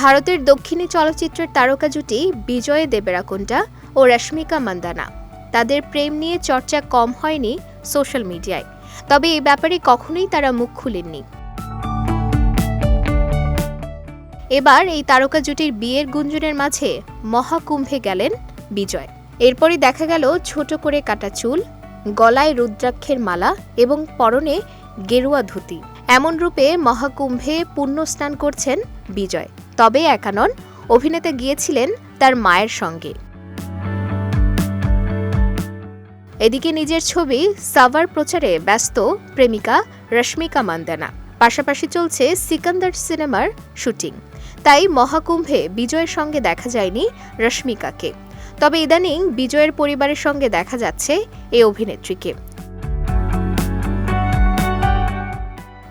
ভারতের দক্ষিণী চলচ্চিত্রের তারকা জুটি বিজয় দেবেরাকোন্ডা ও রশ্মিকা মান্দানা। তাদের প্রেম নিয়ে চর্চা কম হয়নি সোশ্যাল মিডিয়ায়। তবে এই ব্যাপারে কখনোই তারা মুখ খুলেননি। এবার এই তারকা জুটির বিয়ের গুঞ্জনের মাঝে মহাকুম্ভে গেলেন বিজয়। এরপরই দেখা গেল ছোট করে কাটা চুল, গলায় রুদ্রাক্ষের মালা এবং পরনে গেরুয়া ধুতি। এমন রূপে মহাকুম্ভে পুণ্য স্নান করছেন বিজয়। তবে একা নন অভিনেতা গিয়েছিলেন তার মায়ের সঙ্গে। এদিকে নিজের ছবি সাভার প্রচারে ব্যস্ত প্রেমিকা রশ্মিকা মান্দানা। পাশাপাশি চলছে সিকান্দার সিনেমার শুটিং। তাই মহাকুম্ভে বিজয়ের সঙ্গে দেখা যায়নি রশ্মিকাকে। তবে ইদানিং বিজয়ের পরিবারের সঙ্গে দেখা যাচ্ছে এই অভিনেত্রীকে।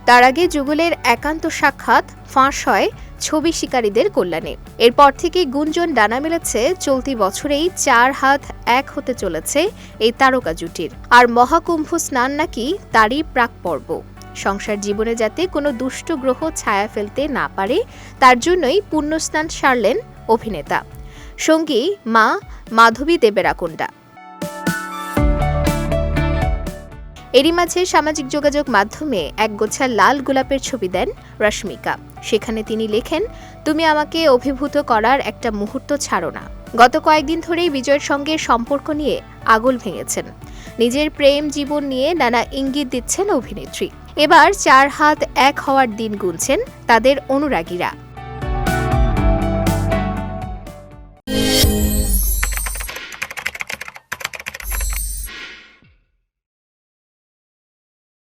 তার আগে যুগলের একান্ত সাক্ষাৎ ফাঁস হয় ছবি শিকারীদের কল্যাণে। এরপর থেকে গুঞ্জন ডানা মেলেছে, চলতি বছরেই চার হাত এক হতে চলেছে এই তারকা জুটির। আর মহাকুম্ভ স্নান নাকি তারই প্রাক পর্ব। সংসার জীবনে যাতে কোনো দুষ্ট গ্রহ ছায়া ফেলতে না পারে, তার জন্যই পুণ্যস্নান সারলেন অভিনেতা। সঙ্গী মা মাধবী দেবেরাকোন্ডা এরই মাঝে সামাজিক যোগাযোগ মাধ্যমে এক গোছা লাল গোলাপের ছবি দেন রশ্মিকা। সেখানে তিনি লেখেন, তুমি আমাকে অভিভূত করার একটা মুহূর্ত ছাড়ো না। গত কয়েকদিন ধরেই বিজয়ের সঙ্গে সম্পর্ক নিয়ে আগল ভেঙেছেন। নিজের প্রেম জীবন নিয়ে নানা ইঙ্গিত দিচ্ছেন অভিনেত্রী। এবার চার হাত এক হওয়ার দিন গুনছেন তাদের অনুরাগীরা।